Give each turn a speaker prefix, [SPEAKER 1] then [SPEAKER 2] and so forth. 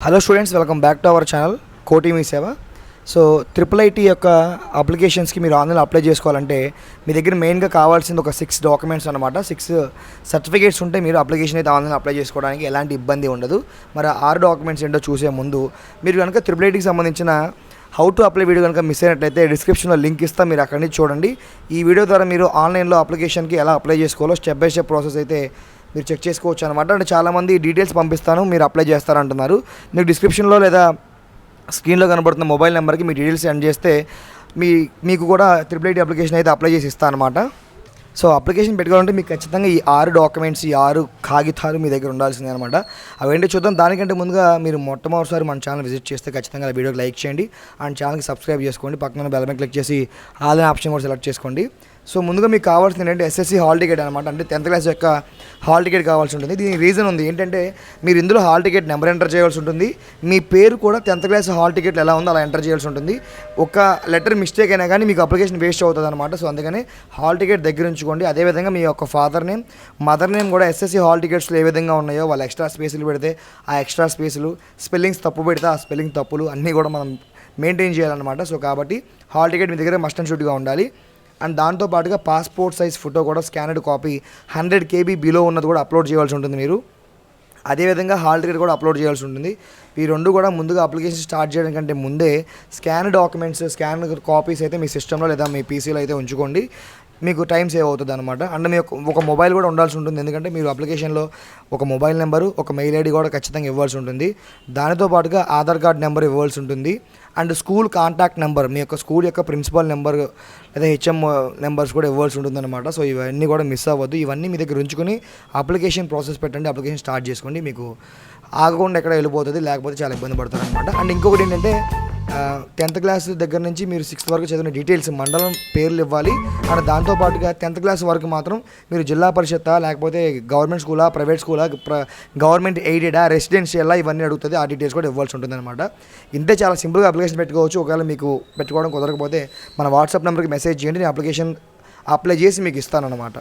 [SPEAKER 1] Hello students welcome back to our channel Koti Mee Seva so triple IT యొక్క అప్లికేషన్స్కి మీరు online apply చేసుకోవాలంటే మీ దగ్గర మెయిన్గా కావాల్సింది ఒక సిక్స్ డాక్యుమెంట్స్ అనమాట సిక్స్ సర్టిఫికేట్స్ ఉంటే మీరు అప్లికేషన్ అయితే ఆన్లైన్ అప్లై చేసుకోవడానికి ఎలాంటి ఇబ్బంది ఉండదు. మరి ఆరు డాక్యుమెంట్స్ ఏంటో చూసే ముందు మీరు కనుక ట్రిపుల్ ఐటీకి సంబంధించిన హౌ టు అప్లై వీడియో కనుక మిస్ అయినట్లయితే డిస్క్రిప్షన్లో లింక్ ఇస్తా మీరు అక్కడి నుంచి చూడండి. ఈ వీడియో ద్వారా మీరు ఆన్లైన్లో అప్లికేషన్కి ఎలా అప్లై చేసుకోవాలో స్టెప్ బై స్టెప్ ప్రాసెస్ అయితే మీరు చెక్ చేసుకోవచ్చు అనమాట అంటే చాలామంది డీటెయిల్స్ పంపిస్తాను మీరు అప్లై చేస్తారంటున్నారు. మీకు డిస్క్రిప్షన్లో లేదా స్క్రీన్లో కనబడుతున్న మొబైల్ నెంబర్కి మీ డీటెయిల్స్ సెండ్ చేస్తే మీ మీకు కూడా త్రిపుల్ ఐటీ అప్లికేషన్ అయితే అప్లై చేసి ఇస్తాను అనమాట సో అప్లికేషన్ పెట్టుకోవాలంటే మీకు ఖచ్చితంగా ఈ ఆరు డాక్యుమెంట్స్ ఈ ఆరు కాగితాలు మీ దగ్గర ఉండాల్సిందే అనమాట అవేంటి చూద్దాం. దానికంటే ముందుగా మీరు మొట్టమొదటిసారి మన ఛానల్ విజిట్ చేస్తే ఖచ్చితంగా వీడియోకి లైక్ చేయండి. అండ్ ఛానల్కి సబ్స్క్రైబ్ చేసుకోండి. పక్కన బెల్ క్లిక్ చేసి ఆల్ ఆప్షన్ కూడా సెలెక్ట్ చేసుకోండి. సో ముందుగా మీకు కావాల్సింది ఏంటంటే ఎస్ఎస్సి హాల్ టికెట్ అనమాట అంటే టెన్త్ క్లాస్ యొక్క హాల్ టికెట్ కావాల్సి ఉంటుంది. దీనికి రీజన్ ఉంది. ఏంటంటే మీరు ఇందులో హాల్ టికెట్ నెంబర్ ఎంటర్ చేయాల్సి ఉంటుంది. మీ పేరు కూడా టెన్త్ క్లాస్ హాల్ టికెట్ ఎలా ఉందో అలా ఎంటర్ చేయాల్సి ఉంటుంది. ఒక లెటర్ మిస్టేక్ అయినా కానీ మీకు అప్లికేషన్ వేస్ట్ అవుతుంది అనమాట సో అందుకని హాల్ టికెట్ దగ్గర ఉంచుకోండి. అదేవిధంగా మీ యొక్క ఫాదర్ నేమ్ మదర్ నేమ్ కూడా ఎస్ఎస్సి హాల్ టికెట్స్లో ఏ విధంగా ఉన్నాయో వాళ్ళు ఎక్స్ట్రా స్పేసులు పెడితే ఆ ఎక్స్ట్రా స్పేసులు స్పెల్లింగ్స్ తప్పు పెడితే ఆ స్పెల్లింగ్ తప్పులు అన్నీ కూడా మనం మెయింటైన్ చేయాలన్నమాట. సో కాబట్టి హాల్ టికెట్ మీ దగ్గర మస్ట్ అండ్ షూట్గా ఉండాలి. అండ్ దాంతో పాటుగా పాస్పోర్ట్ సైజ్ ఫోటో కూడా scanned copy hundred KB below ఉన్నది కూడా అప్లోడ్ చేయాల్సి ఉంటుంది మీరు. అదేవిధంగా హాల్ టికెట్ కూడా అప్లోడ్ చేయాల్సి ఉంటుంది. ఈ రెండు కూడా ముందుగా అప్లికేషన్ స్టార్ట్ చేయడం కంటే ముందే స్కాన్ డాక్యుమెంట్స్ స్కాన్ కాపీస్ అయితే మీ సిస్టంలో లేదా మీ పీసీలో అయితే ఉంచుకోండి. మీకు టైం సేవ్ అవుతుంది అనమాట అండ్ మీ ఒక మొబైల్ కూడా ఉండాల్సి ఉంటుంది. ఎందుకంటే మీరు అప్లికేషన్లో ఒక మొబైల్ నెంబరు ఒక మెయిల్ ఐడి కూడా ఖచ్చితంగా ఇవ్వాల్సి ఉంటుంది. దానితో పాటుగా ఆధార్ కార్డ్ నెంబర్ ఇవ్వాల్సి ఉంటుంది. అండ్ స్కూల్ కాంటాక్ట్ నెంబర్ మీ యొక్క స్కూల్ యొక్క ప్రిన్సిపల్ నెంబర్ లేదా హెచ్ఎం నెంబర్స్ కూడా ఇవ్వాల్సి ఉంటుంది అనమాట సో ఇవన్నీ కూడా మిస్ అవ్వద్దు. ఇవన్నీ మీ దగ్గర ఉంచుకొని అప్లికేషన్ ప్రాసెస్ పెట్టండి. అప్లికేషన్ స్టార్ట్ చేసుకోండి. మీకు ఆగకుండా ఎక్కడ వెళ్ళిపోతుంది. లేకపోతే చాలా ఇబ్బంది పడతారు అనమాట అండ్ ఇంకొకటి ఏంటంటే టెన్త్ క్లాస్ దగ్గర నుంచి మీరు సిక్స్త్ వరకు చదివిన డీటెయిల్స్ మండలం పేర్లు ఇవ్వాలి. అండ్ దాంతోపాటుగా టెన్త్ క్లాస్ వరకు మాత్రం మీరు జిల్లా పరిషత్తా లేకపోతే గవర్నమెంట్ స్కూలా ప్రైవేట్ స్కూలా గవర్నమెంట్ ఎయిడెడా రెసిడెన్షియల్ ఇవన్నీ అడుగుతుంది. ఆ డీటెయిల్స్ కూడా ఇవ్వాల్సి ఉంటుంది అనమాట ఇంతే చాలా సింపుల్గా అప్లికేషన్ పెట్టుకోవచ్చు. ఒకవేళ మీకు పెట్టుకోవడం కుదరకపోతే మన వాట్సాప్ నెంబర్కి మెసేజ్ చేయండి. నేను అప్లికేషన్ అప్లై చేసి మీకు ఇస్తాను అనమాట